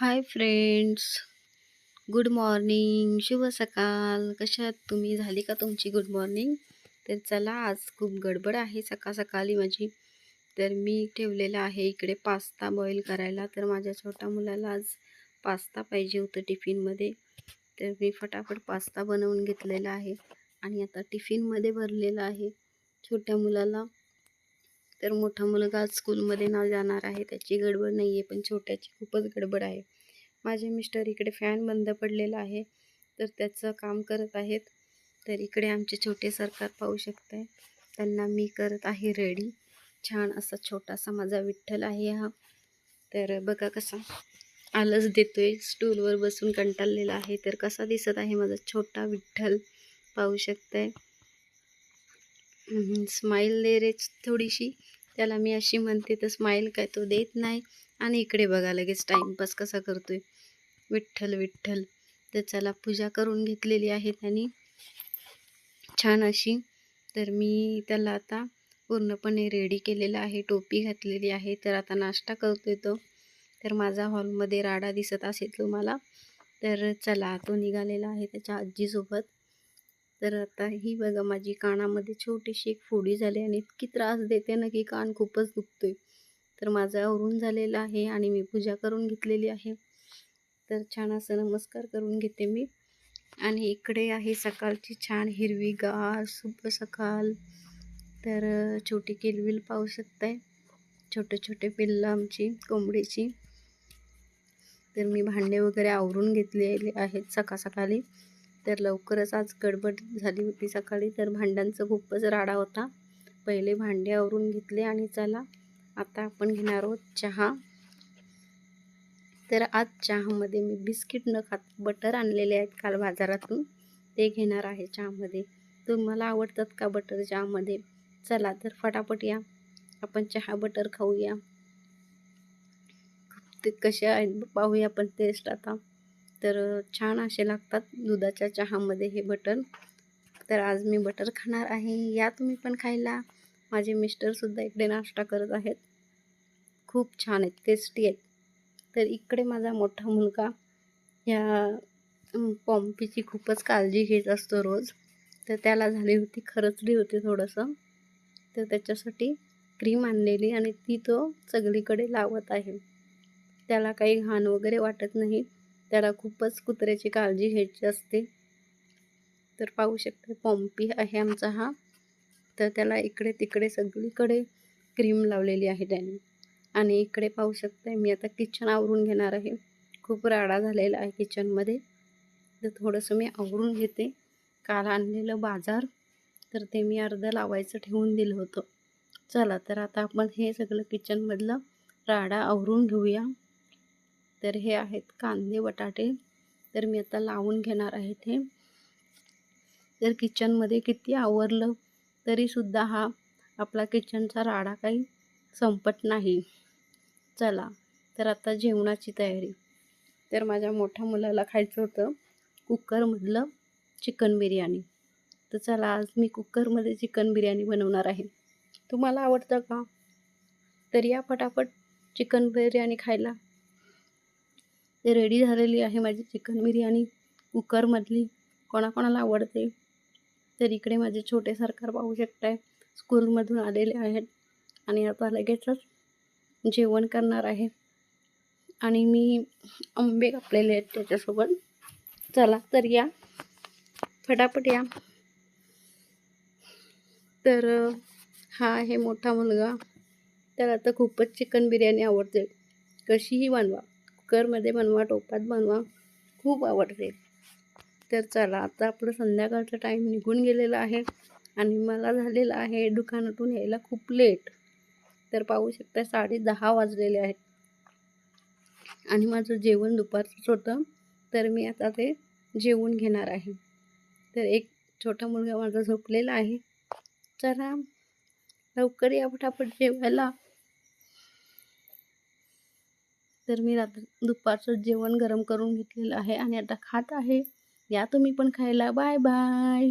Hi friends. Good morning. शुभ सकाळ. कशात तुम्ही? झाली का तुमची गुड मॉर्निंग? तर चला आज खूप गडबड आहे सकाळ सकाळी माझी. तर मी ठेवलेला आहे इकडे पास्ता बॉईल करायला. तर माझ्या छोट्या मुलाला आज पास्ता पाहिजे होतं टिफिनमध्ये. तर मी फटाफट पास्ता बनवून घेतलेला आहे आणि आता टिफिनमध्ये भरलेला आहे छोट्या मुलाला. तर मोठा मुलगा आज स्कूलमध्ये न जाणार आहे त्याची गडबड नाही आहे पण छोट्याची खूपच गडबड आहे. माझे मिस्टर इकडे फॅन बंद पडलेला आहे तर त्याचं काम करत आहेत. तर इकडे आमचे छोटे सरकार पाहू शकताय. त्यांना मी करत आहे रेडी छान असा छोटासा माझा विठ्ठल आहे हा. तर बघा कसा आलस देतोय. स्टूलवर बसून कंटाळलेला आहे तर कसा दिसत आहे माझा छोटा विठ्ठल पाहू शकताय. स्माईल दे रे थोडीशी. त्याला मी अशी म्हणते तर स्माईल काय तो देत नाही. आणि इकडे बघा लगेच टाईमपास कसा करतोय. विठ्ठल विठ्ठल. तर चला पूजा करून घेतलेली आहे त्यांनी. छान अशी. तर मी त्याला आता पूर्णपणे रेडी केलेला आहे टोपी घातलेली आहे. तर आता नाश्ता करतोय तो. तर माझा हॉलमध्ये राडा दिसत असेल तुम्हाला. तर चला तो निघालेला आहे त्याच्या आजीसोबत. तर आता ही बघा माझी कानामध्ये छोटीशी एक फोडी झाली आणि इतकी त्रास देते ना की कान खूपच दुखतोय. तर माझा आवरून झालेला आहे आणि मी पूजा करून घेतलेली आहे. तर छान असं नमस्कार करून घेते मी. आणि इकडे आहे सकाळची छान हिरवी गार सकाळ. तर छोटी किलविल पाहू शकताय. छोटे छोटे पिल्लं आमची कोंबडीची. तर मी भांडे वगैरे आवरून घेतलेले आहेत सकाळ सकाळी. तर लवकरच आज गडबड झाली होती सकाळी तर भांड्यांचा खूपच राडा होता. पहिले भांडे आवरून घेतले आणि चला आता आपण घेणार आहोत चहा. तर आज चहामध्ये मी बिस्किट न खात बटर आणलेले आहेत काल बाजारातून. ते घेणार आहे चहामध्ये. तुम्हाला आवडतात का बटर चहामध्ये? चला तर फटाफट या. आपण चहा बटर खाऊया. ते कसे आहेत? पाहूया आपण टेस्ट आता. तर छान असे लागतात दुधाच्या चहामध्ये हे बटर. तर आज मी बटर खाणार आहे. या तुम्ही पण खायला. माझे मिस्टरसुद्धा इकडे नाश्ता करत आहेत. खूप छान आहेत टेस्टी आहेत. तर इकडे माझा मोठा मुलगा या पॉम्पीची खूपच काळजी घेत असतो रोज. तर त्याला झाली होती खरचली होती थोडंसं. तर त्याच्यासाठी क्रीम आणलेली आणि ती तो सगळीकडे लावत आहे. त्याला काही घाण वगैरे वाटत नाही. त्याला खूपच कुत्र्याची काळजी घ्यायची असते. तर पाहू शकते पॉम्पी आहे आमचा हा. तर त्याला इकडे तिकडे सगळीकडे क्रीम लावलेली आहे त्याने. आणि इकडे पाहू शकते मी आता किचन आवरून घेणार आहे. खूप राडा झालेला आहे किचनमध्ये तर थोडंसं मी आवरून घेते. काल आणलेलं बाजार तर ते मी अर्धं लावायचं ठेवून दिलं होतं. चला तर आता आपण हे सगळं किचनमधलं राडा आवरून घेऊया. तर हे आहेत कांदे बटाटे. तर मी आता लावून घेणार आहे ते तर किचनमध्ये किती आवरलं तरीसुद्धा हा आपला किचनचा राडा काही संपत नाही. चला तर आता जेवणाची तयारी. तर माझ्या मोठ्या मुलाला खायचं होतं कुकरमधलं चिकन बिर्याणी. तर चला आज मी कुकरमध्ये चिकन बिर्याणी बनवणार आहे. तुम्हाला आवडतं का? तर या फटाफट चिकन बिर्याणी खायला ते रेडी झालेली आहे माझी चिकन बिर्याणी. कुकरमधली कोणाकोणाला आवडते तर इकडे माझे छोटे सरकार पाहू शकताय स्कूलमधून आलेले आहेत. आणि आता लगेचच जेवण करणार आहे. आणि मी आंबे कापलेले आहेत त्याच्यासोबत. चला तर या. फटाफट या. तर हा आहे मोठा मुलगा. त्याला तर खूपच चिकन बिर्याणी आवडते. कशीही बनवा. कुकरमध्ये बनवा टोपात बनवा. खूप आवडते. तर चला आता आपलं संध्याकाळचा टाईम निघून गेलेला आहे आणि मला झालेलं आहे दुकानातून यायला खूप लेट तर पाहू शकता साडे दहा वाजलेले आहेत. आणि माझं जेवण दुपारचंच होतं. तर मी आता ते जेवून घेणार आहे. तर एक छोटा मुलगा माझा झोपलेला आहे. चला लवकर या फटाफट जेवायला. तर मी रात्र दुपारचं जेवण गरम करून घेतलेलं आहे आणि आता खात आहे. या तुम्ही पण खायला. Bye bye